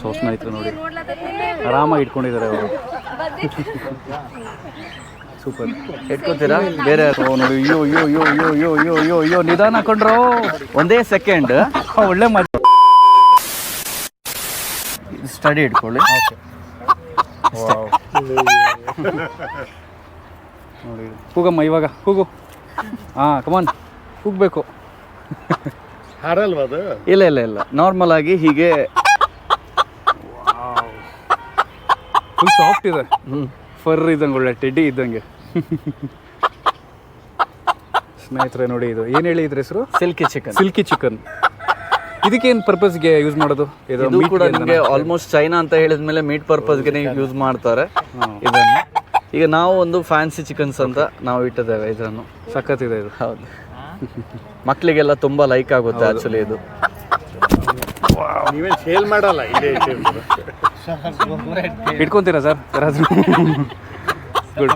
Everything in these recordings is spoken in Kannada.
ಸೊ ಸ್ನೇಹಿತರು ನೋಡಿ. ಆರಾಮಾಗಿ ಇಟ್ಕೊಂಡಿದ್ದಾರೆ ಅವರು. ಸೂಪರ್. ಇಟ್ಕೋತೀರಾ ಬೇರೆ ನೋಡಿ ಅಯ್ಯೋ ಅಯ್ಯೋ ಅಯ್ಯೋ ಅಯ್ಯೋ ಅಯ್ಯೋ ಅಯ್ಯೋ ಅಯ್ಯೋ ಅಯ್ಯೋ ನಿಧಾನ ಹಾಕೊಂಡ್ರು ಒಂದೇ ಸೆಕೆಂಡ್. ಒಳ್ಳೆ ಮಜಾ ಸ್ಟಡಿ ಇಟ್ಕೊಳ್ಳಿ. ನೋಡಿ ಕೂಗಮ್ಮ ಇವಾಗ ಕೂಗು. ಹಾಂ ಕಮಾನ್ ಕೂಗಬೇಕು. ಹಾರಲ್ವಾ ಅದು? ಇಲ್ಲ ಇಲ್ಲ ಇಲ್ಲ. ನಾರ್ಮಲ್ ಆಗಿ ಹೀಗೆ ಫುಲ್ ಸಾಫ್ಟ್ ಇದೆ. ಫರ್ ಇದ್ದಂಗೆ ಒಳ್ಳೆ ಟೆಡ್ಡಿ ಇದ್ದಂಗೆ. ಸ್ನೇಹಿತರೆ ನೋಡಿ ಇದು. ಏನು ಹೇಳಿ ಇದ್ರ ಹೆಸರು? ಸಿಲ್ಕಿ ಚಿಕನ್ ಸಿಲ್ಕಿ ಚಿಕನ್ ಇದಕ್ಕೇನು ಪರ್ಪಸ್ಗೆ ಯೂಸ್ ಮಾಡೋದು? ಇದು ಇದು ಕೂಡ ನಿಮಗೆ ಆಲ್ಮೋಸ್ಟ್ ಚೈನಾ ಅಂತ ಹೇಳಿದ ಮೇಲೆ ಮೀಟ್ ಪರ್ಪಸ್ಗೆ ಯೂಸ್ ಮಾಡ್ತಾರೆ. ಇದನ್ನು. ಈಗ ನಾವು ಒಂದು ಫ್ಯಾನ್ಸಿ ಚಿಕನ್ಸ್ ಅಂತ ನಾವು ಇಟ್ಟಿದ್ದೇವೆ ಇದನ್ನು ಸಖತ್ತಿದೆ ಇದು. ಹೌದು. ಮಕ್ಕಳಿಗೆಲ್ಲ ತುಂಬ ಲೈಕ್ ಆಗುತ್ತೆ ಆಕ್ಚುಲಿ ಇದು. ನೀವೇನು ಸೇಲ್ ಮಾಡಲ್ಲ ಇಲ್ಲೇ ಇಟ್ಕೊಂತೀರಾ ಸರ್? ಯಾರಾದ್ರೂ? ಗುಡ್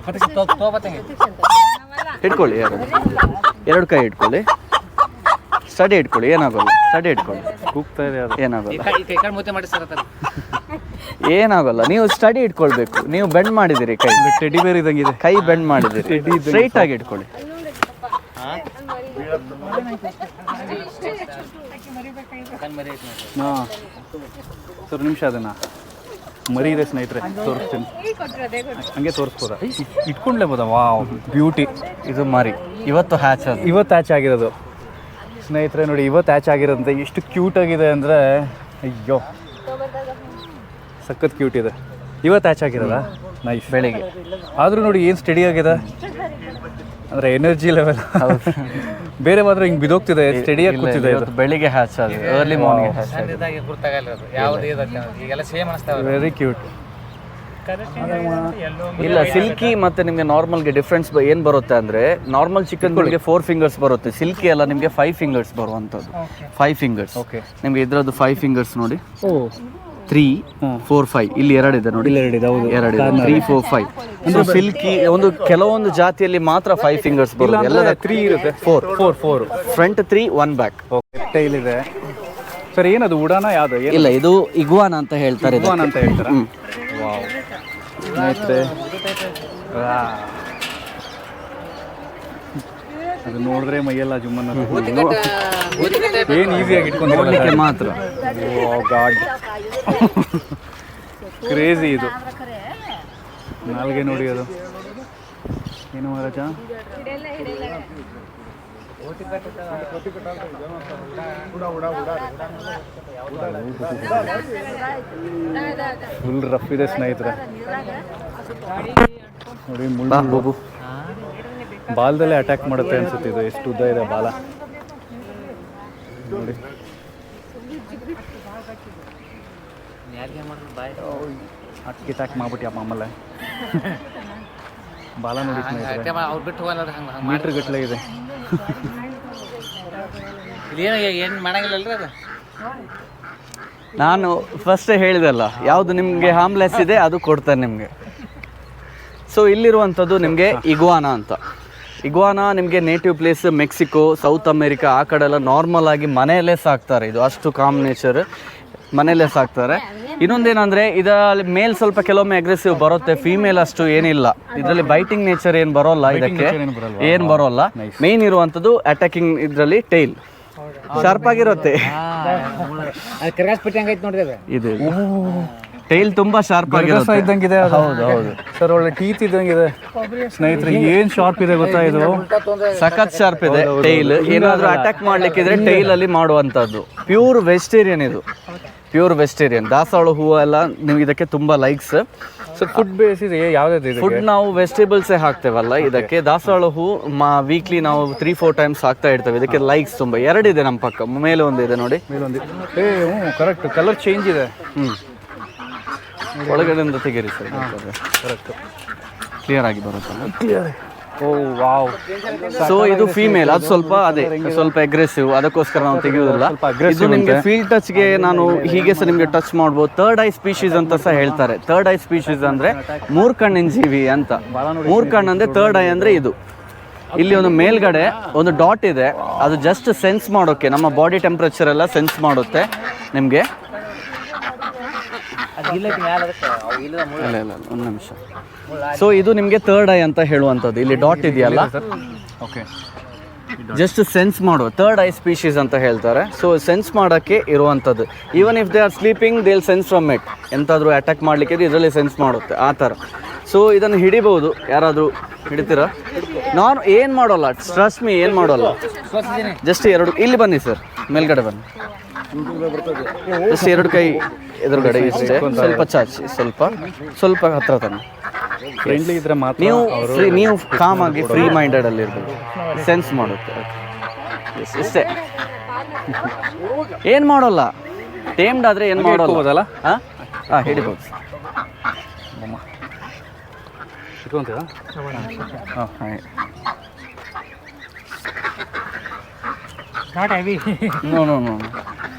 ಇಟ್ಕೊಳ್ಳಿ ಯಾರು? ಎರಡು ಕೈ ಇಟ್ಕೊಳ್ಳಿ ಸ್ಟಡಿ ಇಟ್ಕೊಳ್ಳಿ ಏನಾಗಲ್ಲ. ಸ್ಟಡಿ ಇಟ್ಕೊಳ್ಳಿ ಕೂಗ್ತಾ ಇದೆ ಅದು. ಏನಾಗಲ್ಲ. ಏನಾಗಲ್ಲ. ನೀವು ಸ್ಟಡಿ ಇಟ್ಕೊಳ್ಬೇಕು ನೀವು ಬೆಂಡ್ ಮಾಡಿದಿರಿ ಕೈ. ಟೆಡಿ ಬೇರೆ ಇದಂಗೆ ಇದೆ ಕೈ ಬೆಂಡ್ ಮಾಡಿದಿರಿ. ಸ್ಟ್ರೈಟ್ ಆಗಿ ಇಟ್ಕೊಳ್ಳಿ ಹಾಂ. ಸರ್ ನಿಮಿಷ ಅದನ್ನ. ಮರಿ ಇದೆ ಸ್ನೇಹಿತರೆ ತೋರಿಸ್ತೀನಿ. ಹಂಗೆ ತೋರಿಸ್ಬೋದ? ಇಟ್ಕೊಂಡ್ಲೇ ಇಟ್ಕೊಂಡ್ಲೇಬೋದಾ ವಾ ಬ್ಯೂಟಿ. ಇದು ಮರಿ. ಇವತ್ತು ಹ್ಯಾಚ್ ಇವತ್ತು ಹ್ಯಾಚ್ ಆಗಿರೋದು. ಸ್ನೇಹಿತರೆ ನೋಡಿ ಇವತ್ತು ಹ್ಯಾಚ್ ಆಗಿರೋದಂತೆ. ಎಷ್ಟು ಕ್ಯೂಟ್ ಆಗಿದೆ ಅಂದರೆ ಅಯ್ಯೋ. ಸಖತ್ ಕ್ಯೂಟ್ ಇದೆ. ಇವತ್ತು ಹ್ಯಾಚ್ ಆಗಿರೋದಾ? ನೈಸ್ ಬೆಳಿಗ್ಗೆ. ಆದರೂ ನೋಡಿ ಏನು ಸ್ಟಡಿ ಆಗಿದೆ? ಅಂದರೆ ಎನರ್ಜಿ ಲೆವೆಲ್ ಬೇರೆ ಮಾತ್ರ ಹಿಂಗೆ ಬಿದೋಗ್ತಿದೆ ಸ್ಟಡಿಯಾಗಿ ಇಲ್ಲ, ಕೂತಿದೆ ಇದು. ಬೆಳಿಗ್ಗೆ ಹ್ಯಾಚ್ ಅದು ಅರ್ಲಿ ಮಾರ್ನಿಂಗ್ ಹ್ಯಾಚ್ ಆಗಿದೆ. ವೆರಿ ಕ್ಯೂಟ್ ಇಲ್ಲ ಸಿಲ್ಕಿ ಮತ್ತೆ ನಿಮಗೆ ನಾರ್ಮಲ್ಗೆ ಡಿಫ್ರೆನ್ಸ್ ಏನು ಬರುತ್ತೆ ಅಂದ್ರೆ ನಾರ್ಮಲ್ ಚಿಕನ್ ನಿಮಗೆ ಫೋರ್ ಫಿಂಗರ್ಸ್ ಬರುತ್ತೆ. ಸಿಲ್ಕಿ ಎಲ್ಲ ನಿಮಗೆ ಫೈವ್ ಫಿಂಗರ್ಸ್ ಬರುವಂಥದ್ದು. ಫೈವ್ ಫಿಂಗರ್ಸ್ ಓಕೆ ನಿಮಗೆ ಇದ್ರದ್ದು ಫೈವ್ ಫಿಂಗರ್ಸ್ ನೋಡಿ. ಓ. ತ್ರೀ. ಫೋರ್ ಫೈವ್ ಇಲ್ಲಿ ಎರಡಿದೆ ನೋಡಿ. ಎರಡಿದೆ ಹೌದು. ಎರಡಿದೆ ತ್ರೀ ಫೋರ್ ಫೈವ್ ಅಂದ್ರೆ ಸಿಲ್ಕಿ ಒಂದು ಕೆಲವೊಂದು ಜಾತಿಯಲ್ಲಿ ಮಾತ್ರ ಫೈವ್ ಫಿಂಗರ್ಸ್ ಬರುತ್ತೆ ಎಲ್ಲ ತ್ರೀ ಇರುತ್ತೆ. Four four four front three one back okay tail ಇದೆ. ಸರ್ ಏನದು ಉಡಾನ ಯಾವುದು? ಇಲ್ಲ ಇದು ಇಗ್ವಾನ್ ಅಂತ ಹೇಳ್ತಾರೆ. ಇಗ್ವಾನ್ ಅಂತ ಹೇಳ್ತಾರೆ. ವಾವ್. ಸ್ನೇಹಿತರೆ. ಅದು ನೋಡಿದ್ರೆ ಮೈಯೆಲ್ಲ ಜುಮ್ಮನ್ನ ಏನು ಈಸಿಯಾಗಿ ನೋಡ್ಲಿಕ್ಕೆ ಇಟ್ಕೊಂಡು ಮಾತ್ರ. ಗಾಡ್ ಕ್ರೇಜಿ ಇದು. ನಾಲ್ಗೆ ನೋಡಿ ಅದು. ಏನು ಮಹಾರಾಜ? ಫುಲ್ ರಫ್ ಇದೆ ಸ್ನೇಹಿತರೆ. ನೋಡಿ ಮುಳ್ಳು. ಬಾಲದಲ್ಲೇ ಅಟ್ಯಾಕ್ ಮಾಡುತ್ತೆ ಅನ್ಸುತ್ತೆ ಇದು. ಎಷ್ಟು ಉದ್ದ ಇದೆ ಬಾಲ. ನೋಡಿ. ಅಕ್ಕಿ ಟ್ಯಾಕ್ ಮಾಡ್ಬಿಟ್ಟಿ ಆಮೇಲೆ ಬಾಲ ನೋಡಿ ಸ್ನೇಹಿತರೆ. ಮೀಟ್ರ್ ಗಟ್ಟಲೆ ಇದೆ ನಾನು ಫಸ್ಟ್ ಹೇಳಿದಲ್ಲ ಯಾವುದು ನಿಮಗೆ ಹಾಮ್ಲೆಸ್ ಇದೆ ಅದು ಕೊಡ್ತಾರೆ ನಿಮಗೆ. ಸೊ ಇಲ್ಲಿರುವಂಥದ್ದು ನಿಮಗೆ ಇಗ್ವಾನಾ ಅಂತ. ಇಗ್ವಾನಾ ನಿಮಗೆ native place Mexico South America ಆ ಕಡೆ ಎಲ್ಲ ನಾರ್ಮಲ್ ಆಗಿ ಮನೆಯಲ್ಲೇ ಸಾಕ್ತಾರೆ. ಇದು ಅಷ್ಟು ಕಾಮ್ ನೇಚರ್ ಮನೆಯಲ್ಲೇ ಸಾಕ್ತಾರೆ. ಇನ್ನೊಂದೇನಂದ್ರೆ ಇದರಲ್ಲಿ ಮೇಲ್ ಸ್ವಲ್ಪ ಕೆಲವೊಮ್ಮೆ ಅಗ್ರೆಸಿವ್ ಬರುತ್ತೆ ಫೀಮೇಲ್ ಅಷ್ಟು ಏನಿಲ್ಲ. ಇದರಲ್ಲಿ ಬೈಟಿಂಗ್ ನೇಚರ್ ಏನು ಬರೋಲ್ಲ ಇದಕ್ಕೆ? ಏನ್ ಬರೋಲ್ಲ. ಮೇನ್ ಇರುವಂಥದ್ದು ಅಟ್ಯಾಕಿಂಗ್ ಇದ್ರಲ್ಲಿ ಟೈಲ್ ಶಾರ್ಪ್ ಆಗಿರುತ್ತೆ. ಇದು. ಟೈಲ್ ತುಂಬಾ ಶಾರ್ಪ್ ಆಗಿದೆ ಆಗಿರುತ್ತೆ. ಇದ್ದಂಗಿದೆ. ಹೌದು ಹೌದು. ಸರ್ ಒಳ್ಳೆ ಟೀತ್ ಇದ್ದಂಗಿದೆ. ಸ್ನೇಹಿತರೆ ಏನ್ ಶಾರ್ಪ್ ಇದೆ ಗೊತ್ತಾ ಇದು? ಸಖತ್ ಶಾರ್ಪ್ ಇದೆ ಟೈಲ್ ಏನಾದ್ರೂ ಅಟ್ಯಾಕ್ ಮಾಡ್ಲಿಕ್ಕಿದ್ರೆ ಟೈಲ್ ಅಲ್ಲಿ ಮಾಡುವಂತದ್ದು ಪ್ಯೂರ್ ವೆಜಿಟೇರಿಯನ್ ಇದು. ಪ್ಯೂರ್ ವೆಜಿಟೇರಿಯನ್ ದಾಸವಾಳ ಹೂವು ಎಲ್ಲ ನಿಮ್ಗೆ ಇದಕ್ಕೆ ತುಂಬಾ ಲೈಕ್ಸ್ ಸರ್ ಫುಡ್ ಬೇಸ್ ಇದೆ ಯಾವ್ದು ಇದೆ ಫುಡ್ ನಾವು ವೆಜಿಟೇಬಲ್ಸೇ ಹಾಕ್ತೇವಲ್ಲ ಇದಕ್ಕೆ ದಾಸವಾಳ ಹೂ ಮಾ ವೀಕ್ಲಿ ನಾವು ತ್ರೀ ಫೋರ್ ಟೈಮ್ಸ್ ಹಾಕ್ತಾ ಇರ್ತೇವೆ. ಇದಕ್ಕೆ ಲೈಕ್ಸ್ ತುಂಬಾ. ಎರಡಿದೆ ನಮ್ಮ ಪಕ್ಕ. ಮೇಲೆ ಒಂದಿದೆ ನೋಡಿ. ಏ ಹ್ಞೂ ಕರೆಕ್ಟ್ ಕಲರ್ ಚೇಂಜ್ ಇದೆ. ಹ್ಮ್. ಒಳಗಡೆಯಿಂದ ತೆಗೀರಿ ಸರ್. ಕರೆಕ್ಟ್ ಕ್ಲಿಯರ್ ಆಗಿ ಬರುತ್ತೆ? Oh wow. ಸೊ ಇದು ಫೀಮೇಲ್ ಅದು ಸ್ವಲ್ಪ ಅದೇ ಸ್ವಲ್ಪ ಅಗ್ರೆಸಿವ್ ಅದಕ್ಕೋಸ್ಕರ ನಾವು ತೆಗೆಯೋದಿಲ್ಲ ಇದು ನಿಮಗೆ ಫೀಲ್ ಟಚ್ಗೆ ನಾನು ಹೀಗೆ ಸಹ ನಿಮಗೆ ಟಚ್ ಮಾಡ್ಬೋದು. ಥರ್ಡ್ ಐ ಸ್ಪೀಶೀಸ್ ಅಂತ ಸಹ ಹೇಳ್ತಾರೆ. ಥರ್ಡ್ ಐ ಸ್ಪೀಶೀಸ್ ಅಂದರೆ ಮೂರು ಕಣ್ಣಿನ ಜೀವಿ ಅಂತ. ಮೂರು ಕಣ್ಣು ಅಂದರೆ ಥರ್ಡ್ ಐ ಅಂದರೆ ಇದು. ಇಲ್ಲಿ ಒಂದು ಮೇಲ್ಗಡೆ ಒಂದು ಡಾಟ್ ಇದೆ. ಅದು ಜಸ್ಟ್ ಸೆನ್ಸ್ ಮಾಡೋಕ್ಕೆ ನಮ್ಮ ಬಾಡಿ ಟೆಂಪ್ರೇಚರ್ ಎಲ್ಲ ಸೆನ್ಸ್ ಮಾಡುತ್ತೆ ನಿಮಗೆ. ಇಲ್ಲ ಇಲ್ಲ ಇಲ್ಲ ಒಂದು ನಿಮಿಷ. ಸೊ ಇದು ನಿಮಗೆ ಥರ್ಡ್ ಐ ಅಂತ ಹೇಳುವಂಥದ್ದು. ಇಲ್ಲಿ ಡಾಟ್ ಇದೆಯಲ್ಲ? ಸರ್? ಓಕೆ ಜಸ್ಟ್ ಸೆನ್ಸ್ ಮಾಡುವ. ಥರ್ಡ್ ಐ ಸ್ಪೀಶೀಸ್ ಅಂತ ಹೇಳ್ತಾರೆ. ಸೊ ಸೆನ್ಸ್ ಮಾಡೋಕ್ಕೆ ಇರುವಂಥದ್ದು. Even if they are sleeping they will sense from it ಎಂತಾದರೂ ಅಟ್ಯಾಕ್ ಮಾಡಲಿಕ್ಕೆ ಇದರಲ್ಲಿ ಸೆನ್ಸ್ ಮಾಡುತ್ತೆ. ಆ ಥರ. ಸೊ ಇದನ್ನು ಹಿಡಿಬೋದು ಯಾರಾದರೂ ಹಿಡಿತೀರಾ? ನಾನು ಏನು ಮಾಡೋಲ್ಲ? ಟ್ರಸ್ಟ್ ಮೀ ಏನು ಮಾಡೋಲ್ಲ? ಜಸ್ಟ್ ಎರಡು. ಇಲ್ಲಿ ಬನ್ನಿ ಸರ್. ಮೇಲ್ಗಡೆ ಬನ್ನಿ. ಜಸ್ಟ್ ಎರಡು ಕೈ ಎದುರುಗಡೆ ಇಷ್ಟೇ ಸ್ವಲ್ಪ ಚಾಚಿ ಸ್ವಲ್ಪ ಸ್ವಲ್ಪ ಹತ್ರ ತನ್ನಿ. ಫ್ರೆಂಡ್ಲಿ ಇದ್ರೆ ಮಾತ್ರ ನೀವು ಫ್ರೀ ನೀವು ಕಾಮ್ ಆಗಿ ಫ್ರೀ ಮೈಂಡೆಡ್ ಅಲ್ಲಿ ಇರ್ಬೇಕು. ಸೆನ್ಸ್ ಮಾಡುತ್ತೆ. ಇಷ್ಟೇ ಏನು ಮಾಡೋಲ್ಲ? ಟೇಮ್ಡ್ ಆದ್ರೆ ಏನು ಮಾಡೋಲ್ಲ? ಹಾಂ? ಹಾಂ ಹಿಡಿಬೋದು. ಹಾಂ ಹಾಂ not heavy no no no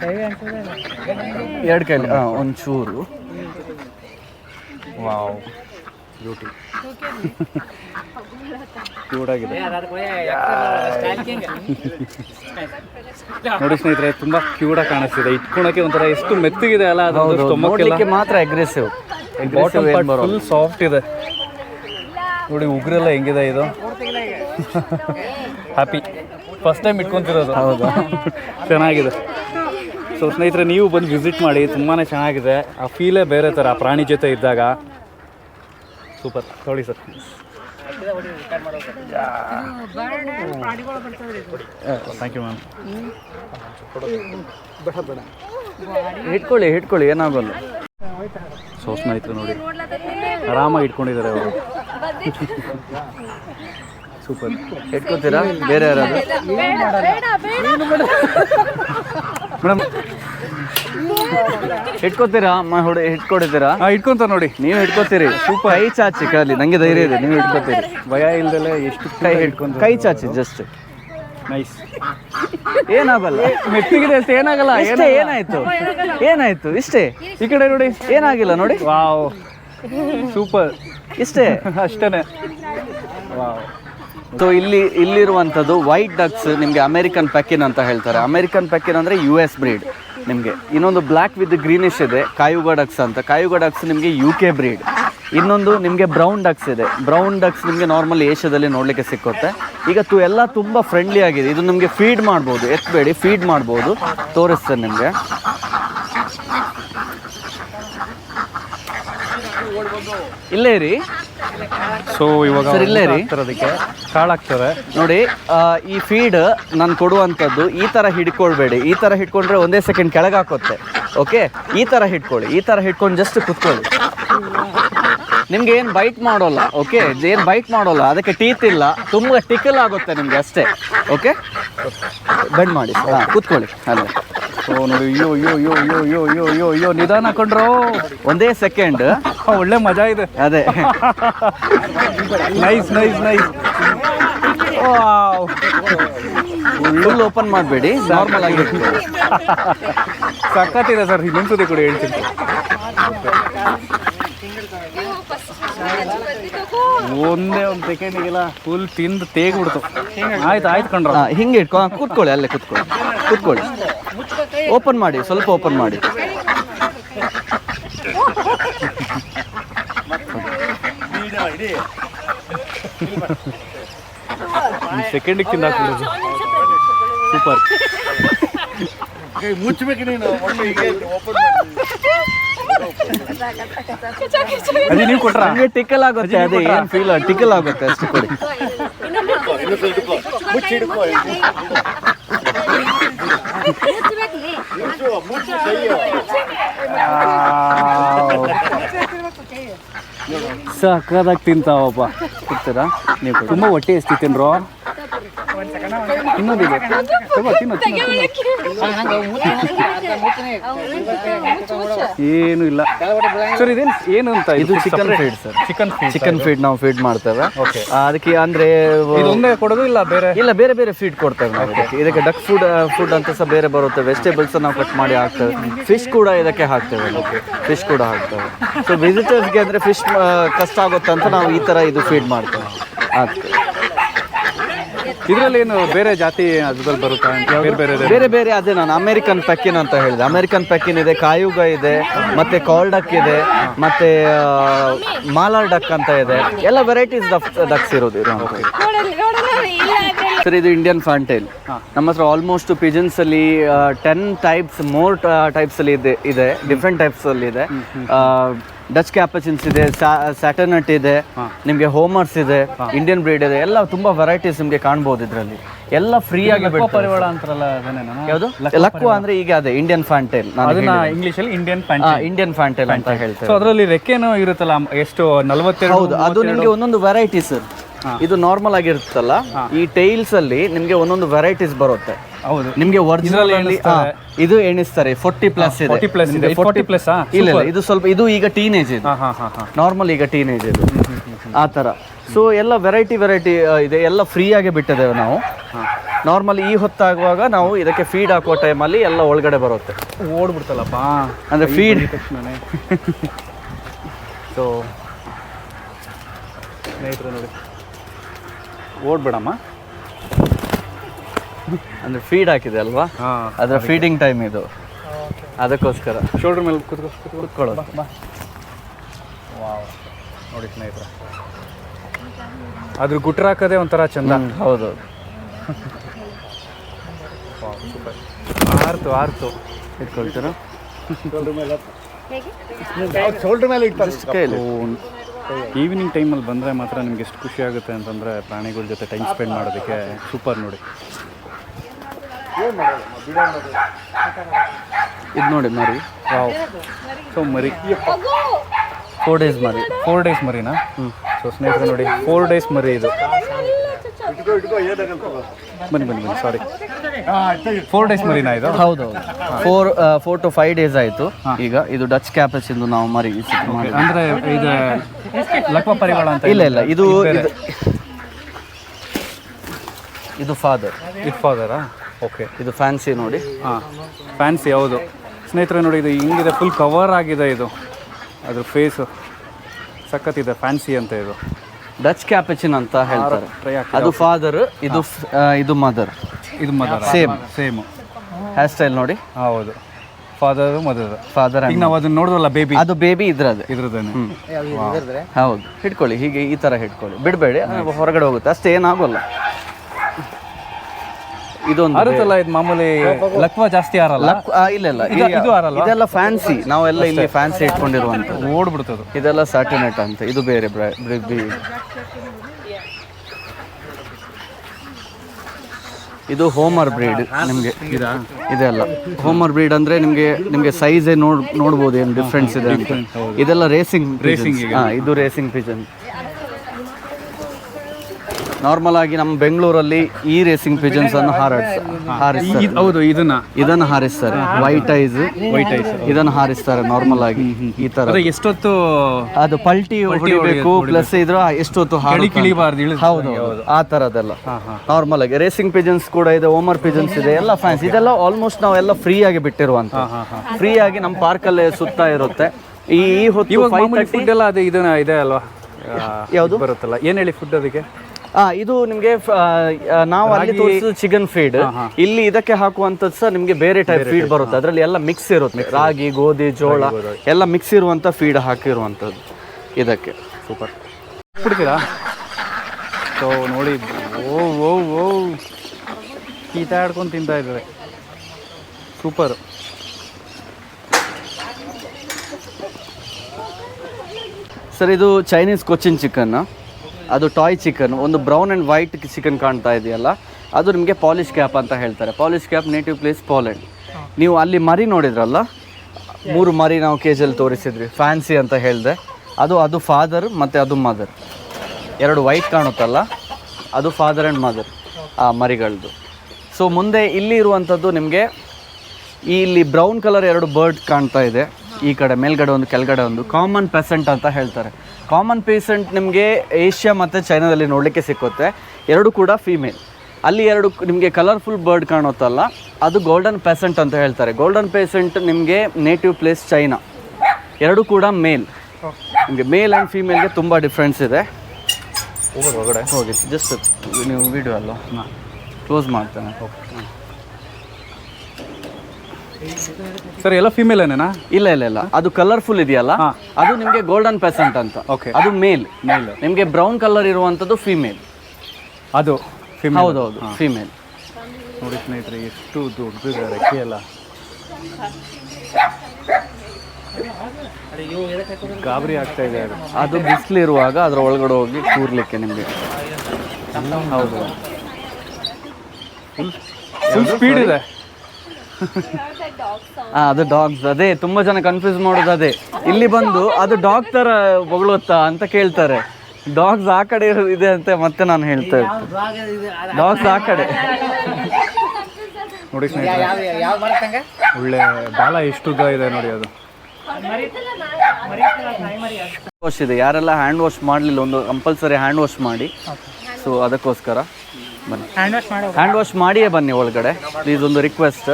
heavy ಅನ್ಸುತ್ತೆ ಎರಡು ಕೈಲಿ ಹಾಂ ಒಂಚೂರು. ವಾವ್ ಬ್ಯೂಟಿ ಕ್ಯೂಟ್ ಆಗಿದೆ. ನೋಡಿ ಸ್ನೇಹಿತರೆ ತುಂಬಾ ಕ್ಯೂಟಾಗಿ ಕಾಣಿಸ್ತಿದೆ. ಇಟ್ಕೊಳಕ್ಕೆ ಒಂಥರ ಎಷ್ಟು ಮೆತ್ತಗಿದೆ ಅಲ್ಲ ಅದು ಹೌದು ಮಾತ್ರ ಅಗ್ರೆಸಿವ್ ಬಾಟಮ್ ಫುಲ್ ಸಾಫ್ಟ್ ಇದೆ. ನೋಡಿ ಉಗ್ರೆಲ್ಲ ಹೆಂಗಿದೆ ಇದು? ಹ್ಯಾಪಿ ಫಸ್ಟ್ ಟೈಮ್ ಇಟ್ಕೊಂತಿರೋದು. ಹೌದಾ? ಚೆನ್ನಾಗಿದೆ. ಸೊ ಸ್ನೇಹಿತರೆ, ನೀವು ಬಂದು ವಿಸಿಟ್ ಮಾಡಿ ತುಂಬಾ ಚೆನ್ನಾಗಿದೆ. ಆ ಫೀಲೇ ಬೇರೆ ಥರ ಆ ಪ್ರಾಣಿ ಜೊತೆ ಇದ್ದಾಗ. ಸೂಪರ್ ನೋಡಿ ಸರ್. ಥ್ಯಾಂಕ್ ಯು ಮ್ಯಾಮ್ ಹಿಡ್ಕೊಳ್ಳಿ ಹಿಡ್ಕೊಳ್ಳಿ ಏನಾಗಲ್ಲ. ಸೊ ಸ್ನೇಹಿತರು, ನೋಡಿ. ಆರಾಮಾಗಿ ಇಟ್ಕೊಂಡಿದ್ದಾರೆ ಅವರು. ಸೂಪರ್. ಹಿಡ್ಕೋತೀರಾ ಬೇರೆ ಯಾರಾದ್ರು? ಮೇಡಮ್ ಇಟ್ಕೋತೀರಾ ಅಮ್ಮ ಹೊಡೆ ಇಟ್ಕೊಂತ ನೋಡಿ. ನೀವು ಹಿಡ್ಕೋತೀರಿ ಸೂಪರ್. ಕೈ ಚಾಚಿ ಕಾಲಿ ನಂಗೆ ಧೈರ್ಯ ಇದೆ ನೀವು ಹಿಡ್ಕೋತೀರಿ ಭಯ ಇಲ್ದಲೆ ಎಷ್ಟು ಕೈ ಹಿಡ್ಕೊಂತ ಕೈ ಚಾಚಿ ಜಸ್ಟ್ ನೈಸ್ ಏನಾಗಲ್ಲ? ಮೆತ್ತಿಗಿದೆ ಅಷ್ಟೇ ಏನಾಗಲ್ಲ ಇಷ್ಟೇ ಏನಾಯ್ತು? ಏನಾಯ್ತು? ಇಷ್ಟೇ? ಈ ಕಡೆ ನೋಡಿ. ಏನಾಗಿಲ್ಲ ನೋಡಿ? ವಾವ್. ಸೂಪರ್. ಇಷ್ಟೇ? ಅಷ್ಟೇನೆ. ವಾವ್. ಸೊ ಇಲ್ಲಿ, ಇಲ್ಲಿರುವಂಥದ್ದು ವೈಟ್ ಡಕ್ಸ್ ನಿಮಗೆ ಅಮೇರಿಕನ್ ಪ್ಯಾಕಿನ್ ಅಂತ ಹೇಳ್ತಾರೆ. ಅಮೇರಿಕನ್ ಪ್ಯಾಕಿನ್ ಅಂದರೆ ಯು ಎಸ್ ಬ್ರೀಡ್ ನಿಮಗೆ. ಇನ್ನೊಂದು ಬ್ಲ್ಯಾಕ್ ವಿತ್ ಗ್ರೀನಿಶ್ ಇದೆ ಕಾಯುಗ ಡಕ್ಸ್ ಅಂತ. ಕಾಯುಗ ಡಕ್ಸ್ ನಿಮಗೆ ಯು ಕೆ ಬ್ರೀಡ್ ಇನ್ನೊಂದು ನಿಮಗೆ ಬ್ರೌನ್ ಡಕ್ಸ್ ಇದೆ. ಬ್ರೌನ್ ಡಕ್ಸ್ ನಿಮಗೆ ನಾರ್ಮಲ್ ಏಷ್ಯಾದಲ್ಲಿ ನೋಡಲಿಕ್ಕೆ ಸಿಕ್ಕುತ್ತೆ. ಈಗ ತು, ಎಲ್ಲ ತುಂಬ ಫ್ರೆಂಡ್ಲಿ ಆಗಿದೆ. ಇದು ನಿಮಗೆ ಫೀಡ್ ಮಾಡ್ಬೋದು. ಎತ್ತಬೇಡಿ ಫೀಡ್ ಮಾಡ್ಬೋದು. ತೋರಿಸ್ತೇನೆ ನಿಮಗೆ. ಇಲ್ಲೇ ರೀ ಸೊ ಇವಾಗ ಸರ್, ಇಲ್ಲೇ ರೀ. ಅದಕ್ಕೆ ಕಾಳಾಗ್ತದೆ ನೋಡಿ ಆ, ಈ ಫೀಡ್ ನಾನು ಕೊಡುವಂಥದ್ದು ಈ ಥರ ಹಿಡ್ಕೊಳ್ಬೇಡಿ. ಈ ಥರ ಹಿಡ್ಕೊಂಡ್ರೆ ಒಂದೇ ಸೆಕೆಂಡ್ ಕೆಳಗೆ ಹಾಕುತ್ತೆ. ಓಕೆ ಈ ಥರ ಹಿಡ್ಕೊಳ್ಳಿ. ಈ ಥರ ಹಿಡ್ಕೊಂಡು ಜಸ್ಟ್ ಕುತ್ಕೊಳ್ಳಿ. ನಿಮ್ಗೆ ಏನು ಬೈಟ್ ಮಾಡೋಲ್ಲ ಓಕೆ ಏನು ಬೈಟ್ ಮಾಡೋಲ್ಲ ಅದಕ್ಕೆ ಟೀತ್ ಇಲ್ಲ. ತುಂಬ ಟಿಕಲ್ ಆಗುತ್ತೆ ನಿಮಗೆ ಅಷ್ಟೇ. ಓಕೆ ಬೆಂಡ್ ಮಾಡಿ ಹಾಂ ಕುತ್ಕೊಳ್ಳಿ. ಅಲ್ಲೇ ಸೊ ನೋಡಿ ಅಯ್ಯೋ ಅಯ್ಯೋ ಅಯ್ಯೋ ಅಯ್ಯೋ ಅಯ್ಯೋ ಅಯ್ಯೋ ಅಯ್ಯೋ ಅಯ್ಯೋ ನಿಧಾನ ಹಾಕೊಂಡ್ರು. ಒಂದೇ ಸೆಕೆಂಡ್ ಒಳ್ಳೆ ಮಜಾ ಇದೆ. ಅದೇ. Nice nice nice full open ಮಾಡಬೇಡಿ ನಾರ್ಮಲ್ ಆಗಿ ಸಕ್ಕತ್ತಿದೆ ಸಖತ್ತಿದೆ ಸರ್ ನಿಂತದೆ ಕೂಡ ಹೇಳ್ತೀನಿ. ಒಂದೇ ಒಂದು ಸೆಕೆಂಡಿಗೆಲ್ಲ ಫುಲ್ ತಿಂದು ತೇಗ್ಬಿಡ್ತು. ಆಯ್ತು ಆಯ್ತು ಕಣ್ರ ಹಾ, ಹಿಂಗೆ ಇಟ್ಕೊ ಕೂತ್ಕೊಳ್ಳಿ ಅಲ್ಲೇ ಕೂತ್ಕೊಳ್ಳಿ. ಕೂತ್ಕೊಳ್ಳಿ. ಓಪನ್ ಮಾಡಿ ಸ್ವಲ್ಪ ಓಪನ್ ಮಾಡಿ. ಸೆಕೆಂಡ್ ಸೂಪರ್ ಮುಚ್ಚಬೇಕು ನೀನು ಒಮ್ಮೆ ಹೀಗೆ ಓಪನ್ ಅದೇ ನೀವು ಕೊಟ್ರ? ನಿಮಗೆ ಟಿಕಲ್ ಆಗುತ್ತೆ ಅದೇ ಏನು ಫೀಲ್ ಟಿಕಲ್ ಆಗುತ್ತೆ ಅಷ್ಟು ಕೊಡಿ. ಇನ್ನೊಂದು ಸಕ್ಕದಾಗಿ ತಿಂತಾವಪ್ಪ. ತಿಂತೀರಾ? ನೀವು ತುಂಬ ಹೊಟ್ಟೆ ಎಷ್ಟು ತಿನ್ರೋ ಇನ್ನೊಂದಿದೆ. ತಿನ್ನ ತಿನ್ನ ಏನು ಇಲ್ಲ. ಸರ್ ಇದೇನು ಏನು ಅಂತ ಇದು chicken feed sir chicken chicken feed ನಾವು ಫೀಡ್ ಮಾಡ್ತೇವೆ. ಅದಕ್ಕೆ ಅಂದ್ರೆ ಇದೊಂದೇ ಕೊಡೋದು ಇಲ್ಲ ಬೇರೆ? ಇಲ್ಲ ಬೇರೆ ಬೇರೆ ಫೀಡ್ ಕೊಡ್ತೇವೆ ನಾವು ಇದಕ್ಕೆ. ಡಕ್ ಫುಡ್ ಫುಡ್ ಅಂತ ಸಹ ಬೇರೆ ಬರುತ್ತೆ. ವೆಜಿಟೇಬಲ್ಸ್ ನಾವು ಕಟ್ ಮಾಡಿ ಹಾಕ್ತೇವೆ. ಫಿಶ್ ಕೂಡ ಇದಕ್ಕೆ ಹಾಕ್ತೇವೆ ಫಿಶ್ ಕೂಡ ಹಾಕ್ತೇವೆ. ಸೊ ವಿಸಿಟರ್ಸ್ಗೆ ಅಂದ್ರೆ ಫಿಶ್ ಕಷ್ಟ ಆಗುತ್ತೆ ಅಂತ ನಾವು ಈ ತರ ಇದು ಫೀಡ್ ಮಾಡ್ತೇವೆ. ಅದಕ್ಕೆ ಇದರಲ್ಲಿ ಏನು ಬೇರೆ ಜಾತಿ ಅದ್ರಲ್ಲಿ ಬರುತ್ತಾ ಬೇರೆ ಬೇರೆ ಇದೆ? ಬೇರೆ ಬೇರೆ ಅದೇ ನಾನು ಅಮೆರಿಕನ್ ಪೆಕ್ಕಿನ್ ಅಂತ ಹೇಳಿದೆ. ಅಮೆರಿಕನ್ ಪೆಕ್ಕಿನ್ ಇದೆ ಕಾಯುಗ ಇದೆ ಮತ್ತೆ ಕಾಲ್ಡಕ್ ಇದೆ ಮತ್ತೆ ಮಾಲಾರ್ ಡಕ್ ಅಂತ ಇದೆ. ಎಲ್ಲ ವೆರೈಟೀಸ್ ಡಕ್ಸ್ ಇರೋದು ಇರುವಂಥದ್ದು. ಸರ್ ಇದು ಇಂಡಿಯನ್ ಫ್ಯಾಂಟೈಲ್ ನಮ್ಮ ಹತ್ರ ಆಲ್ಮೋಸ್ಟ್ ಪಿಜನ್ಸ್ ಅಲ್ಲಿ ಟೆನ್ ಟೈಪ್ಸ್ ಮೋರ್ ಟೈಪ್ಸ್ ಅಲ್ಲಿ ಇದೆ ಇದೆ ಡಿಫ್ರೆಂಟ್ ಟೈಪ್ಸ್ ಅಲ್ಲಿ ಇದೆ. ಡಚ್ ಕ್ಯಾಪಚಿನ್ಸ್ ಇದೆ ಸ್ಯಾಟರ್ನಟ್ ಇದೆ ನಿಮಗೆ ಹೋಮರ್ಸ್ ಇದೆ ಇಂಡಿಯನ್ ಬ್ರೀಡ್ ಇದೆ ಎಲ್ಲ ತುಂಬಾ ವೆರೈಟೀಸ್ ನಿಮಗೆ ಕಾಣ್ಬೋದು ಇದರಲ್ಲಿ. ಎಲ್ಲ ಫ್ರೀ ಆಗಿ ಪರಿವಾಳ ಅಂತಾರಲ್ಲ? ಯಾವುದು? ಲಕ್ವ ಅಂದ್ರೆ ಈಗ ಅದೇ ಇಂಡಿಯನ್ ಫ್ಯಾಂಟೈಲ್ ಅದನ್ನ ಇಂಗ್ಲಿಷ್ ಅಲ್ಲಿ ಇಂಡಿಯನ್ ಇಂಡಿಯನ್ ಫ್ಯಾಂಟೈಲ್ ಅಂತ ಹೇಳ್ತಾರೆ ಸೊ ಅದರಲ್ಲಿ ರೆಕ್ಕೆನೂ ಇರುತ್ತಲ್ಲ ಎಷ್ಟು ನಲವತ್ತೆರಡು ಹೌದು ಅದು ನಿಮಗೆ ಒಂದೊಂದು ವೆರೈಟಿ ಸರ್ ಇದು ನಾರ್ಮಲ್ ಆಗಿರುತ್ತಲ್ಲ ಈ ಟೈಲ್ಸ್ ಅಲ್ಲಿ ನಿಮ್ಗೆ ಒಂದೊಂದು ವೆರೈಟೀಸ್ ಬರುತ್ತೆ. ಹೌದು. ನಿಮ್ಗೆ ಒರಿಜಿನಲ್ ಇದು ಎಣಿಸ್ತಾರೆ ಫೋರ್ಟಿ ಪ್ಲಸ್ ಇದೆ. 40 plus ಇದೆ. 40 plus ಆ? ಇಲ್ಲ ಇಲ್ಲ ಇದು ಸ್ವಲ್ಪ ಇದು ಈಗ ಟೀನೇಜ್ ಇದು. ನಾರ್ಮಲ್ ಈಗ ಟೀನೇಜ್ ಇದು. ಆ ಥರ. ಸೊ ಎಲ್ಲ ವೆರೈಟಿ ವೆರೈಟಿ ಇದೆ. ಎಲ್ಲ ಫ್ರೀ ಆಗಿ ಬಿಟ್ಟಿದ್ದೇವೆ ನಾವು. ನಾರ್ಮಲ್ ಈ ಹೊತ್ತಾಗುವಾಗ ನಾವು ಇದಕ್ಕೆ ಫೀಡ್ ಹಾಕುವ ಟೈಮಲ್ಲಿ ಎಲ್ಲ ಒಳಗಡೆ ಬರುತ್ತೆ. ಓಡ್ಬಿಡ್ತಲ್ಲಪ್ಪ. ಅಂದ್ರೆ ಫೀಡ್ ಸೊ ಸ್ನೇಹಿತರು ನೋಡಿ. ಓಡ್ಬೇಡಮ್ಮ. ಅಂದ್ರೆ ಫೀಡ್ ಹಾಕಿದೆ ಅಲ್ವಾ? ಅದರ ಫೀಡಿಂಗ್ ಟೈಮ್ ಇದು. ಅದಕ್ಕೋಸ್ಕರ. ಶೋಲ್ಡರ್ ಮೇಲೆ ಕೂತ್ಕೋ ಕೂತ್ಕೊಳ್ಳೋದು. ವಾವ್. ನೋಡಿ ಸ್ನೇಹಿತರೆ. ಅದ್ರ ಗುಟ್ರ ಹಾಕೋದೇ ಒಂಥರ ಚಂದ. ಹೌದು. ಸೂಪರ್ ಆರ್ತು ಆರ್ತು. ಇಟ್ಕೊಳ್ತೀರಾ? ಶೋಲ್ಡರ್ ಮೇಲೆ ಇಟ್ಟಾರೆ ಕೈಯಲ್ಲಿ ಈವ್ನಿಂಗ್ ಟೈಮಲ್ಲಿ ಬಂದರೆ ಮಾತ್ರ ನಿಮ್ಗೆ ಎಷ್ಟು ಖುಷಿ ಆಗುತ್ತೆ ಅಂತಂದರೆ ಪ್ರಾಣಿಗಳ ಜೊತೆ ಟೈಮ್ ಸ್ಪೆಂಡ್ ಮಾಡೋದಕ್ಕೆ ಸೂಪರ್ ನೋಡಿ. ಇದು ನೋಡಿ ಮರಿ. ವಾವ್ ಸೊ ಮರಿ. ಫೋರ್ ಡೇಸ್ ಮರಿ. ಫೋರ್ ಡೇಸ್ ಮರಿನಾ? ಹ್ಞೂ ಸೊ ಸ್ನೇಹಿತರೆ ನೋಡಿ ಫೋರ್ ಡೇಸ್ ಮರಿ ಇದು. ಬನ್ನಿ ಬನ್ನಿ ಬನ್ನಿ ಸಾರಿ ಫೋರ್ ಡೇಸ್ ಮರಿನಾ ಇದು? ಹೌದು four four to five days ಆಯಿತು. ಈಗ ಇದು ಡಚ್ ಕ್ಯಾಪಸ್ ಇಂದು ನಾವು ಮರಿ ಅಂದ್ರೆ ಇದು ಲಕ್ವ ಪರಿವಾಳ ಅಂತ ಇಲ್ಲ ಇಲ್ಲ. ಇದು ಇದು ಇದು ಫಾದರ್ ಇದು ಫಾದರಾ ಓಕೆ ಇದು ಫ್ಯಾನ್ಸಿ ನೋಡಿ. ಹಾಂ. ಫ್ಯಾನ್ಸಿ ಹೌದು. ಸ್ನೇಹಿತರೆ ನೋಡಿ ಇದು ಹಿಂಗಿದೆ ಫುಲ್ ಕವರ್ ಆಗಿದೆ ಇದು. ಅದ್ರ ಫೇಸು ಸಖತ್ತಿದೆ ಫ್ಯಾನ್ಸಿ ಅಂತ ಇದು. ಡಚ್ ಕ್ಯಾಪಚಿನ್ ಅಂತ ಹೇಳ್ತಾರೆ. ಅದು ಫಾದರ್ ಇದು ಫ್- ಇದು ಮದರ್ ಇದು mother same same hair style ನೋಡಿ. ಹೌದು. ಫಾದರ್ ಮದರ್ ಫಾದರ್ ಈಗ ನಾವು ಅದನ್ನ ನೋಡಿದ್ವಲ್ಲ ಬೇಬಿ ಅದು ಬೇಬಿ ಇದ್ರದ್ದು ಇದ್ರದ್ದೇನೆ ಹೌದು. ಹಿಡ್ಕೊಳ್ಳಿ ಹೀಗೆ ಈ ತರ ಹಿಡ್ಕೊಳ್ಳಿ. ಬಿಡಬೇಡಿ ಹೊರಗಡೆ ಹೋಗುತ್ತೆ. ಅಷ್ಟೇ ಏನಾಗೋಲ್ಲ. ಇದೊಂದು ಅರುತ್ತಲ್ಲ ಇದು ಮಾಮೂಲಿ ಲಕ್ವ ಜಾಸ್ತಿ ಆರಲ್ಲ? ಇಲ್ಲ ಇಲ್ಲ. ಇದು- ಆರಲ್ಲ? ಇದೆಲ್ಲ ಫ್ಯಾನ್ಸಿ ನಾವೆಲ್ಲ ಇಲ್ಲಿ ಫ್ಯಾನ್ಸಿ ಇಟ್ಕೊಂಡಿರುವಂತ ಓಡ್ಬಿಡ್ತದು. ಇದೆಲ್ಲ ಸ್ಯಾಟಿನೆಟ್ ಅಂತ. ಇದು ಬೇರೆ. ಇದು ಹೋಮರ್ ಬ್ರೀಡ್ ನಿಮಗೆ ಇದೆಲ್ಲ. ಹೋಮರ್ ಬ್ರೀಡ್ ಅಂದ್ರೆ ನಿಮಗೆ ನಿಮಗೆ ಸೈಜೇ ನೋಡ್ ನೋಡ್ಬೋದು ಏನು ಡಿಫ್ರೆನ್ಸ್ ಇದೆ ಅಂತ. ಇದೆಲ್ಲ ರೇಸಿಂಗ್ ರೇಸಿಂಗ್ ಇದು ರೇಸಿಂಗ್ ಪಿಜನ್ ನಾರ್ಮಲ್ ಆಗಿ ನಮ್ಮ ಬೆಂಗಳೂರಲ್ಲಿ ಈ ರೇಸಿಂಗ್ ಪಿಜನ್ಸ್ ಅನ್ನು ಹಾರಿಸ್ತಾರೆ. ಹೌದು ಇದನ್ನ. ಇದನ್ನ ಹಾರಿಸ್ತಾರೆ. ವೈಟ್ ಐಸ್ ವೈಟ್ ಐಸ್ ಇದನ್ನ ಹಾರಿಸ್ತಾರೆ ನಾರ್ಮಲ್ ಆಗಿ ಈ ತರ. ಎಷ್ಟೊತ್ತು ಅದು ಪಲ್ಟಿ ಹೊಡಿಬೇಕು ಪ್ಲಸ್ ಇದ್ರ ಎಷ್ಟೊತ್ತು ಕೆಳಿ ಕಿಳಿಬಾರ್ದು ಹೌದು ಹೌದು. ಆ ತರದೆಲ್ಲ. ನಾರ್ಮಲ್ ಆಗಿ. ರೇಸಿಂಗ್ ಪಿಜನ್ಸ್ ಕೂಡ ಇದೆ ಓಮರ್ ಪಿಜನ್ಸ್ ಇದೆ ಎಲ್ಲ ಫ್ಯಾನ್ಸ್ ಇದೆಲ್ಲ ಆಲ್ಮೋಸ್ಟ್ ನಾವೆಲ್ಲ ಫ್ರೀ ಆಗಿ ಬಿಟ್ಟಿರುವಂತ. ಫ್ರೀ ಆಗಿ ನಮ್ಮ ಪಾರ್ಕ್ ಅಲ್ಲೇ ಸುತ್ತ ಇರುತ್ತೆ. ಈ ಹೊತ್ತು ಎಲ್ಲ ಅದು ಇದನ್ನ ಇದೆ ಅಲ್ವಾ? ಯಾವುದು? ಬರುತ್ತಲ್ಲ. ಏನ್ ಹೇಳಿ ಫುಡ್ ಅದಕ್ಕೆ? ಇದು ನಿಮಗೆ ನಾವು ಅಲ್ಲಿ ತೋರಿಸಿದ ಚಿಕನ್ ಫೀಡ್ ಇಲ್ಲಿ ಇದಕ್ಕೆ ಹಾಕುವಂಥದ್ದು ಸಹ ನಿಮಗೆ ಬೇರೆ ಟೈಪ್ ಫೀಡ್ ಬರುತ್ತೆ. ಅದರಲ್ಲಿ ಎಲ್ಲ ಮಿಕ್ಸ್ ಇರುತ್ತೆ. ರಾಗಿ ಗೋಧಿ ಜೋಳ ಎಲ್ಲ ಮಿಕ್ಸ್ ಇರುವಂತ ಫೀಡ್ ಹಾಕಿರುವಂಥದ್ದು ಇದಕ್ಕೆ. ಸೂಪರ್. ಬಿಡ್ತೀರಾ ಸೊ ನೋಡಿ ಓ ಓ ಓ. ಕೀತಾಡ್ಕೊಂಡು ತಿಂತಾ ಇದ್ದಾರೆ. ಸೂಪರ್. ಸರ್ ಇದು ಚೈನೀಸ್ ಕೊಚ್ಚಿನ್ ಚಿಕನ್ ಅದು ಟಾಯ್ ಚಿಕನ್ ಒಂದು ಬ್ರೌನ್ ಆ್ಯಂಡ್ ವೈಟ್ ಚಿಕನ್ ಕಾಣ್ತಾ ಇದೆಯಲ್ಲ? ಅದು ನಿಮಗೆ ಪಾಲಿಶ್ ಕ್ಯಾಪ್ ಅಂತ ಹೇಳ್ತಾರೆ. Polish cap native place Poland ನೀವು ಅಲ್ಲಿ ಮರಿ ನೋಡಿದ್ರಲ್ಲ? ಮೂರು ಮರಿ ನಾವು ಕೇಜಲ್ಲಿ ತೋರಿಸಿದ್ವಿ. ಫ್ಯಾನ್ಸಿ ಅಂತ ಹೇಳಿದೆ. ಅದು ಅದು ಫಾದರ್ ಮತ್ತು ಅದು ಮದರ್ ಎರಡು ವೈಟ್ ಕಾಣುತ್ತಲ್ಲ? ಅದು ಫಾದರ್ ಆ್ಯಂಡ್ ಮದರ್ ಆ ಮರಿಗಳದ್ದು ಸೊ ಮುಂದೆ ಇಲ್ಲಿ ಇರುವಂಥದ್ದು ನಿಮಗೆ ಇಲ್ಲಿ ಬ್ರೌನ್ ಕಲರ್ ಎರಡು ಬರ್ಡ್ ಕಾಣ್ತಾ ಇದೆ. ಈ ಕಡೆ ಮೇಲ್ಗಡೆ ಒಂದು ಕೆಳಗಡೆ ಒಂದು ಕಾಮನ್ ಪೆಸೆಂಟ್ ಅಂತ ಹೇಳ್ತಾರೆ. ಕಾಮನ್ ಪೇಸೆಂಟ್ ನಿಮಗೆ ಏಷ್ಯಾ ಮತ್ತು ಚೈನಾದಲ್ಲಿ ನೋಡಲಿಕ್ಕೆ ಸಿಕ್ಕುತ್ತೆ. ಎರಡು ಕೂಡ ಫೀಮೇಲ್ ಅಲ್ಲಿ ಎರಡು ನಿಮಗೆ ಕಲರ್ಫುಲ್ ಬರ್ಡ್ ಕಾಣುತ್ತಲ್ಲ ಅದು ಗೋಲ್ಡನ್ ಪೆಸೆಂಟ್ ಅಂತ ಹೇಳ್ತಾರೆ. ಗೋಲ್ಡನ್ ಪೇಸೆಂಟ್ ನಿಮಗೆ ನೇಟಿವ್ ಪ್ಲೇಸ್ ಚೈನಾ ಎರಡು ಕೂಡ ಮೇಲ್ ನಿಮಗೆ ಮೇಲ್ ಆ್ಯಂಡ್ ಫೀಮೇಲ್ಗೆ ತುಂಬ ಡಿಫ್ರೆನ್ಸ್ ಇದೆ. ಹೋಗೋದು ಹೊರಗಡೆ. ಹೋಗಿ ಜಸ್ಟ್ ನೀವು ವಿಡಿಯೋ ಅಲ್ವಾ ಹಾಂ ಕ್ಲೋಸ್ ಮಾಡ್ತೇನೆ. ಸರ್ ಎಲ್ಲ ಫೀಮೇಲೇನೇನಾ ಇಲ್ಲ ಇಲ್ಲ ಇಲ್ಲ. ಅದು ಕಲರ್ಫುಲ್ ಇದೆಯಲ್ಲ. ಅದು ನಿಮಗೆ ಗೋಲ್ಡನ್ ಪೆಸೆಂಟ್ ಅಂತ. ಓಕೆ ಅದು ಮೇಲ್ ಮೇಲ್ ನಿಮಗೆ ಬ್ರೌನ್ ಕಲರ್ ಇರುವಂಥದ್ದು ಫಿಮೇಲ್ ಅದು ಫಿಮೇಲ್ ಹೌದೌದು ಫಿಮೇಲ್ ನೋಡಿ ಸ್ನೇಹಿತರೆ ಎಷ್ಟು ದೊಡ್ಡದಿದೆ ರೆಕ್ಕೆ ಎಲ್ಲ. ಗಾಬರಿ ಆಗ್ತಾ ಇದೆ ಅದು. ಅದು ಬಿಸಿಲಿರುವಾಗ ಅದರ ಒಳಗಡೆ ಹೋಗಿ ಕೂರ್ಲಿಕ್ಕೆ ನಿಮಗೆ. ಹೌದು. ಫುಲ್ ಸ್ಪೀಡ್ ಇದೆ. ಅದು ಡಾಗ್ಸ್ ಅದೇ ತುಂಬಾ ಜನ ಕನ್ಫ್ಯೂಸ್ ಮಾಡೋದು ಅದೇ. ಇಲ್ಲಿ ಬಂದು ಅದು ಡಾಗ್ ತರ ಬೊಗಳುತ್ತಾ ಅಂತ ಕೇಳ್ತಾರೆ. ಡಾಗ್ಸ್ ಆ ಕಡೆ ಇರೋ- ಇದೆ ಅಂತ ಮತ್ತೆ ನಾನು ಹೇಳ್ತಾ ಇರ್ತೀನಿ ಡಾಗ್ಸ್ ಆ ಕಡೆ. ನೋಡಿ ಸ್ನೇಹಿತರೆ ಒಳ್ಳೆ ಬಾಲ ಎಷ್ಟು ಉದ್ದ ಇದೆ ನೋಡಿ ಅದು. ವಾಶ್ ಇದೆ. ಯಾರೆಲ್ಲ ಹ್ಯಾಂಡ್ ವಾಶ್ ಮಾಡಲಿಲ್ಲ ಒಂದು ಕಂಪಲ್ಸರಿ ಹ್ಯಾಂಡ್ ವಾಶ್ ಮಾಡಿ. ಸೊ ಅದಕ್ಕೋಸ್ಕರ ಬನ್ನಿ. ಹ್ಯಾಂಡ್ ವಾಶ್ ಮಾಡಿಯೇ ಬನ್ನಿ ಒಳಗಡೆ. ಪ್ಲೀಸ್ ಒಂದು ರಿಕ್ವೆಸ್ಟ್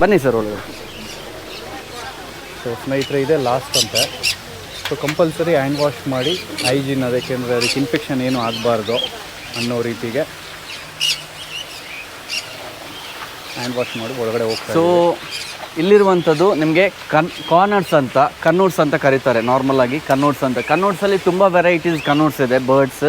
ಬನ್ನಿ ಸರ್ ಒಳಗಡೆ ಸೊ ಸ್ನೇಹಿತರೆ ಇದೆ ಲಾಸ್ಟ್ ಅಂತ. ಸೊ ಕಂಪಲ್ಸರಿ ಹ್ಯಾಂಡ್ ವಾಶ್ ಮಾಡಿ ಹೈಜೀನ್ ಅದಕ್ಕೆಂದರೆ ಅದಕ್ಕೆ ಇನ್ಫೆಕ್ಷನ್ ಏನು ಆಗಬಾರ್ದು ಅನ್ನೋ ರೀತಿಗೆ ಹ್ಯಾಂಡ್ ವಾಶ್ ಮಾಡಿ ಒಳಗಡೆ ಹೋಗ್ತಾರೆ ಸೊ ಇಲ್ಲಿರುವಂಥದ್ದು ನಿಮಗೆ ಕನ್ ಕಾರ್ನರ್ಸ್ ಅಂತ ಕನ್ನೂಡ್ಸ್ ಅಂತ ಕರೀತಾರೆ. ನಾರ್ಮಲ್ ಆಗಿ ಕನ್ನೂಡ್ಸ್ ಅಂತ. ಕನ್ನೂಡ್ಸಲ್ಲಿ ತುಂಬ ವೆರೈಟೀಸ್ ಕನ್ನೂಡ್ಸ್ ಇದೆ. Birds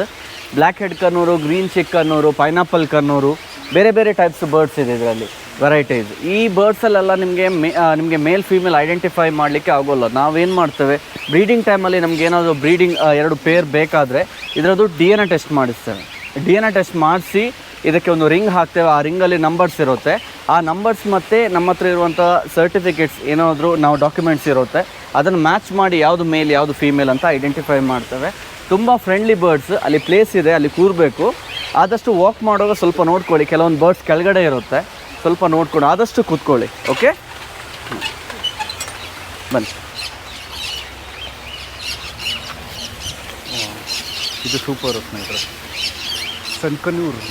black head conure green cheek conure pineapple conure ಬೇರೆ ಬೇರೆ ಟೈಪ್ಸ್ ಬರ್ಡ್ಸ್ ಇದೆ ಇದರಲ್ಲಿ. ವೆರೈಟೀಸ್ ಈ ಬರ್ಡ್ಸಲ್ಲೆಲ್ಲ ನಿಮಗೆ ಮೇ ನಿಮಗೆ ಮೇಲ್ ಫೀಮೇಲ್ ಐಡೆಂಟಿಫೈ ಮಾಡಲಿಕ್ಕೆ ಆಗೋಲ್ಲ. ನಾವೇನು ಮಾಡ್ತೇವೆ? ಬ್ರೀಡಿಂಗ್ ಟೈಮಲ್ಲಿ ನಮ್ಗೆ ಏನಾದರೂ ಬ್ರೀಡಿಂಗ್ ಎರಡು ಪೇರ್ ಬೇಕಾದರೆ ಇದರದ್ದು ಡಿ ಎನ್ ಎ ಟೆಸ್ಟ್ ಮಾಡಿಸ್ತೇವೆ. ಡಿ ಎನ್ ಎ ಟೆಸ್ಟ್ ಮಾಡಿಸಿ ಇದಕ್ಕೆ ಒಂದು ರಿಂಗ್ ಹಾಕ್ತೇವೆ. ಆ ರಿಂಗಲ್ಲಿ ನಂಬರ್ಸ್ ಇರುತ್ತೆ. ಆ ನಂಬರ್ಸ್ ಮತ್ತು ನಮ್ಮ ಹತ್ರ ಇರುವಂಥ ಸರ್ಟಿಫಿಕೇಟ್ಸ್ ಏನಾದರೂ ನಾವು ಡಾಕ್ಯುಮೆಂಟ್ಸ್ ಇರುತ್ತೆ. ಅದನ್ನು ಮ್ಯಾಚ್ ಮಾಡಿ ಯಾವುದು ಮೇಲ್ ಯಾವುದು ಫೀಮೇಲ್ ಅಂತ ಐಡೆಂಟಿಫೈ ಮಾಡ್ತೇವೆ. ತುಂಬ ಫ್ರೆಂಡ್ಲಿ ಬರ್ಡ್ಸ್ ಅಲ್ಲಿ ಪ್ಲೇಸ್ ಇದೆ, ಅಲ್ಲಿ ಕೂರಬೇಕು. ಆದಷ್ಟು ವಾಕ್ ಮಾಡುವಾಗ ಸ್ವಲ್ಪ ನೋಡ್ಕೊಳ್ಳಿ. ಕೆಲವೊಂದು ಬರ್ಡ್ಸ್ ಕೆಳಗಡೆ ಇರುತ್ತೆ. ಸ್ವಲ್ಪ ನೋಡ್ಕೊಂಡು ಆದಷ್ಟು ಕೂತ್ಕೊಳ್ಳಿ, ಓಕೆ? ಬನ್ನಿ. ಇದು ಸೂಪರ್ ಸ್ನೇಹಿತರೆ. ಸಂಕನೂರು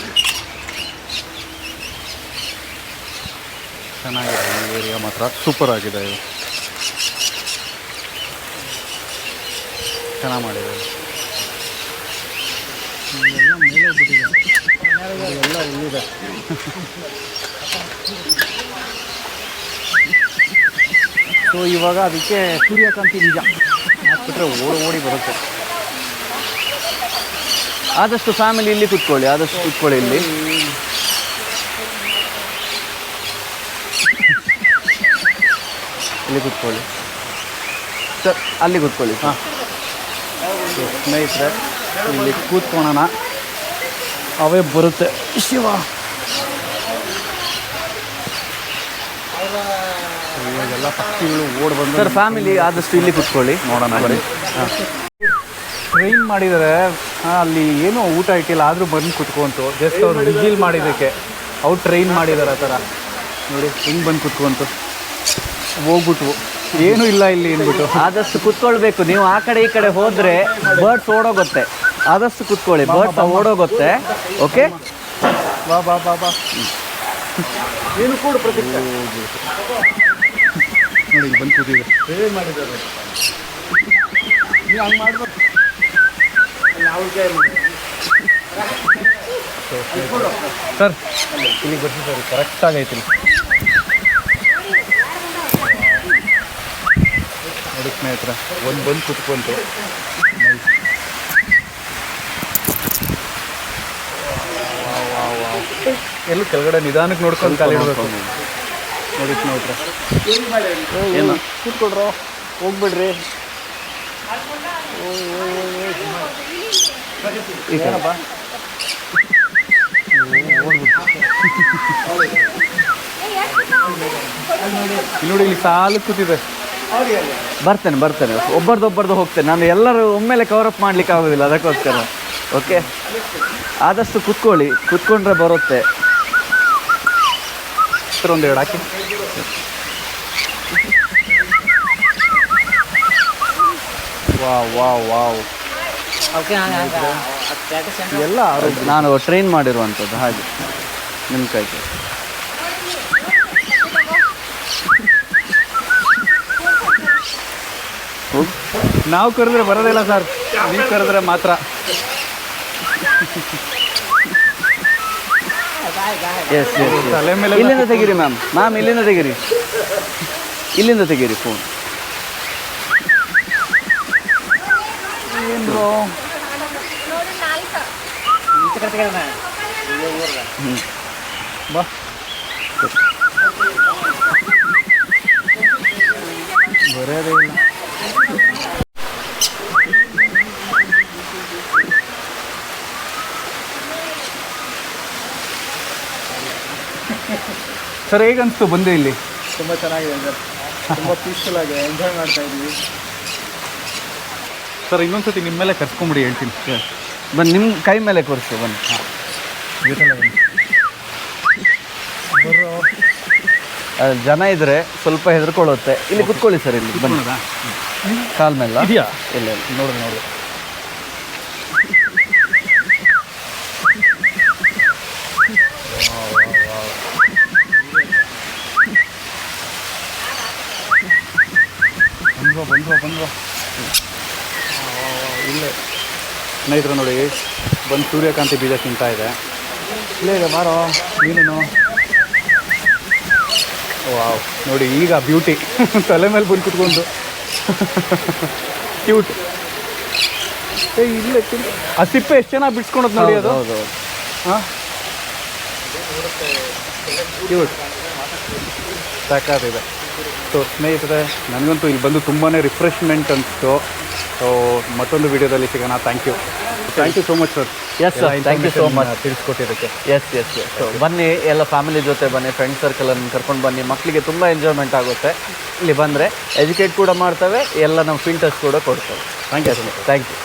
ಚೆನ್ನಾಗಿದೆ ಈ ಏರಿಯಾ ಮಾತ್ರ. ಸೂಪರ್ ಆಗಿದೆ ಇದು. ಚೆನ್ನಾಗಿ ಮಾಡಿದೆ ಎಲ್ಲ ಮೇಲೆ ಎಲ್ಲ ಇಲ್ಲಿದೆ. ಸೊ ಇವಾಗ ಅದಕ್ಕೆ ಸೂರ್ಯಕಾಂತಿ ನಿಜ ಹಾಕ್ಬಿಟ್ರೆ ಓಡಿ ಓಡಿ ಬರುತ್ತೆ. ಆದಷ್ಟು ಫ್ಯಾಮಿಲಿ ಇಲ್ಲಿ ಕುತ್ಕೊಳ್ಳಿ, ಆದಷ್ಟು ಕುತ್ಕೊಳ್ಳಿ ಇಲ್ಲಿ. ಇಲ್ಲಿ ಕುತ್ಕೊಳ್ಳಿ. ಸರ್, ಅಲ್ಲಿ ಕೂತ್ಕೊಳ್ಳಿ ಹಾಂ ಸ್ನೇಹಿತರೆ, ಇಲ್ಲಿ ಕೂತ್ಕೊಳ್ಳೋಣ. ಅವೇ ಬರುತ್ತೆ. ಶಿವ. ಇವಾಗೆಲ್ಲ ಪಕ್ಷಿಗಳು ಓಡ್ ಬಂದು ಸರ್ ಫ್ಯಾಮಿಲಿ ಆದಷ್ಟು ಇಲ್ಲಿ ಕುತ್ಕೊಳ್ಳಿ. ನೋಡೋಣ ಟ್ರೈನ್ ಮಾಡಿದರೆ ಅಲ್ಲಿ ಏನು ಊಟ ಇಟ್ಟಿಲ್ಲ ಆದರೂ ಬಂದು ಕುತ್ಕೊಂತು. ಜಸ್ಟ್ ಅವ್ರು ವಿಜಿಲ್ ಮಾಡಿದ್ದಕ್ಕೆ. ಅವ್ರು ಟ್ರೈನ್ ಮಾಡಿದ್ದಾರೆ ಆ ಥರ. ನೋಡಿ ಹಿಂಗೆ ಬಂದು ಕುತ್ಕೊಂತು. ಹೋಗ್ಬಿಟ್ವು. ಏನೂ ಇಲ್ಲ ಇಲ್ಲಿ ಅಂದ್ಬಿಟ್ಟು. ಆದಷ್ಟು ಕುತ್ಕೊಳ್ಬೇಕು. ನೀವು ಆ ಕಡೆ ಈ ಕಡೆ ಹೋದ್ರೆ ಬರ್ಡ್ಸ್ ಓಡೋಗುತ್ತೆ. ಆದಷ್ಟು ಕುತ್ಕೊಳ್ಳಿ. ಬರ್ಡ್ಸ್ ಓಡೋಗುತ್ತೆ. ಓಕೆ? ಬಾ ಬಾ ಬಾ ಬಾ. ಏನು ಕೂಡ ಪ್ರತೀಕ್ಷೆ ನೋಡಿ ಬಂದು ಕೂತಿದೆ. ಏನು ಮಾಡಿದ್ದಾರೆ? ನೀವು ಹಂಗೆ ಮಾಡ್ಬೇಕು. ಸರ್ ಇಲ್ಲಿ ಬರ್ತೀವಿ ಸರ್ ಕರೆಕ್ಟಾಗಿ ಐತಿ ನೋಡಿ ಸ್ನೇಹಿತರೆ ಒಂದು ಬಂದು ಕುತ್ಕೊಂತು ಎಲ್ಲೂ ಕೆಳಗಡೆ ನಿಧಾನಕ್ಕೆ ನೋಡ್ಕೊಂಡು ಕಾಲು ಇಡಬೇಕು ನೋಡಿಕ್ ನೋಡ್ರಿ. ಏನು ಕೂತ್ಕೊಡ್ರೋ? ಹೋಗ್ಬಿಡ್ರಿ. ಏನಪ್ಪ ನೋಡಿ ಇಲ್ಲಿ ಸಾಲು ಕೂತಿದೆ. ಬರ್ತೇನೆ ಬರ್ತೇನೆ. ಒಬ್ಬರದ್ದು ಹೋಗ್ತೇನೆ. ನಾನು ಎಲ್ಲರೂ ಒಮ್ಮೆಲೆ ಕವರ್ ಅಪ್ ಮಾಡ್ಲಿಕ್ಕೆ ಆಗೋದಿಲ್ಲ ಅದಕ್ಕೋಸ್ಕರ. ಓಕೆ ಆದಷ್ಟು ಕುತ್ಕೊಳ್ಳಿ. ಕುತ್ಕೊಂಡ್ರೆ ಬರುತ್ತೆ. ಸರ್ ಒಂದು ಎರಡು ಹಾಕಿ ವಾವ್ ವಾವ್ ವಾವ್ ಎಲ್ಲ ಆರೋಗ್ಯ ನಾನು ಟ್ರೈನ್ ಮಾಡಿರುವಂಥದ್ದು ಹಾಗೆ. ನಿಮ್ಮ ಕೈಗೆ. ನಾವು ಕರೆದ್ರೆ ಬರೋದಿಲ್ಲ ಸರ್. ನೀವು ಕರೆದ್ರೆ ಮಾತ್ರ. ಎಸ್ ಎಸ್ ತಲೆ ಮೇಲೆ ಇಲ್ಲಿಂದ ತೆಗೀರಿ ಮ್ಯಾಮ್ ಮ್ಯಾಮ್ ಇಲ್ಲಿಂದ ತೆಗೀರಿ ಇಲ್ಲಿಂದ ತೆಗೀರಿ ಫೋನ್ ಏನು ಬಾ ಬರೋದೇ ಇಲ್ಲ ಸರ್ ಹೇಗನ್ಸ್ತು ಬಂದೆ ಇಲ್ಲಿ? ತುಂಬ ಚೆನ್ನಾಗಿದೆ ಸರ್ ತುಂಬ ಪೀಸ್ಫುಲ್ ಆಗಿದೆ ಎಂಜಾಯ್ ಮಾಡ್ತಾ ಇದ್ವಿ ಸರ್ ಇನ್ನೊಂದ್ಸತಿ ನಿಮ್ಮ ಮೇಲೆ ಕರ್ಸ್ಕೊಂಬಿಡಿ ಹೇಳ್ತೀನಿ. ಬನ್ನಿ ನಿಮ್ಮ ಕೈ ಮೇಲೆ ಕೊರಿಸ್ತು ಬನ್ನಿ. ಜನ ಇದ್ರೆ ಸ್ವಲ್ಪ ಹೆದರ್ಕೊಳ್ಳುತ್ತೆ. ಇಲ್ಲಿ ಕುತ್ಕೊಳ್ಳಿ ಸರ್ ಇಲ್ಲಿ. ಬನ್ನಿ. ಕಾಲ್ ಮೇಲೆ. ಇಲ್ಲ ಇಲ್ಲ. ನೋಡಿ ನೋಡ್ರಿ ಇಲ್ಲೇ. ಸ್ನೇಹಿತರು ನೋಡಿ ಬಂದು ಸೂರ್ಯಕಾಂತಿ ಬೀಜ ತಿಂತಾ ಇದೆ. ಇಲ್ಲೇ ಇದೆ ಬಾರೋ ನೀನು ವಾವ್. ನೋಡಿ ಈಗ ಬ್ಯೂಟಿ. ತಲೆ ಮೇಲೆ ಬಂದು ಕುತ್ಕೊಂಡು. ಕ್ಯೂಟ್. ಏ ಇಲ್ಲ ಆ ಸಿಪ್ಪೆ ಎಷ್ಟು ಚೆನ್ನಾಗಿ ಬಿಡ್ಸ್ಕೊಳತ್ ನೋಡಿ ಅದು. ಹೌದು ಹೌದು ಹಾಂ? ಕ್ಯೂಟ್. ಸಾಕಾದಿದೆ ಸೊ ಸ್ನೇಹಿತರೆ ನನಗಂತೂ ಇಲ್ಲಿ ಬಂದು ತುಂಬಾ ರಿಫ್ರೆಶ್ಮೆಂಟ್ ಅನಿಸ್ತು. ಸೊ ಮತ್ತೊಂದು ವಿಡಿಯೋದಲ್ಲಿ ಸಿಗೋಣ. Thank you thank you so much sir yes sir thank you so much ತಿಳಿಸ್ಕೊಟ್ಟಿದ್ದಕ್ಕೆ. Yes yes yes so ಬನ್ನಿ ಎಲ್ಲ ಫ್ಯಾಮಿಲಿ ಜೊತೆ ಬನ್ನಿ ಫ್ರೆಂಡ್ ಸರ್ಕಲನ್ನು ಕರ್ಕೊಂಡು ಬನ್ನಿ. ಮಕ್ಕಳಿಗೆ ತುಂಬ ಎಂಜಾಯ್ಮೆಂಟ್ ಆಗುತ್ತೆ. ಇಲ್ಲಿ ಬಂದರೆ ಎಜುಕೇಟ್ ಕೂಡ ಮಾಡ್ತವೆ ಎಲ್ಲ ನಾವು ಫಿಲ್ಟರ್ಸ್ ಕೂಡ ಕೊಡ್ತೇವೆ. Thank you thank you